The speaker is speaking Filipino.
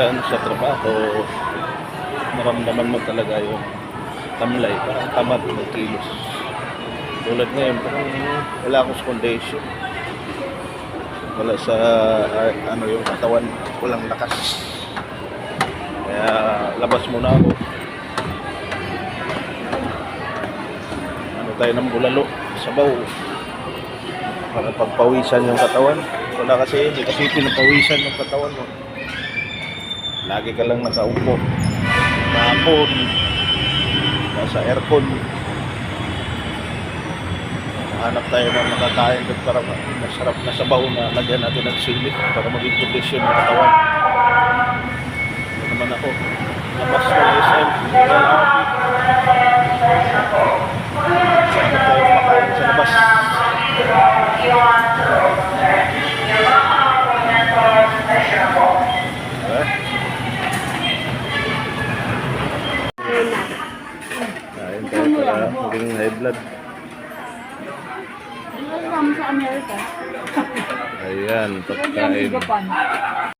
minsan sa trabaho, maramdaman mo talaga yung tamlay, parang tamad ng kilos. Tulad ngayon, parang wala akong foundation. Wala sa, ah, ano yung katawan, walang lakas. Kaya labas muna ako. Ano tayo ng bulalo, sabaw. Para pagpawisan yung katawan. Wala kasi, hindi kasi pinapawisan yung katawan mo. Lagi ka lang nakaupo. Mahapon. Nasa aircon. Hanap tayo ng makakain at para ma- masarap na sabaw na lagyan natin ng sili para maging kondisyon ng katawan. Ito naman ako. Labas ng SM. Hanap tayo makain sa labas. Eh? Kain tayo para maging high blood. Amerika. Ayan, ang pagkain.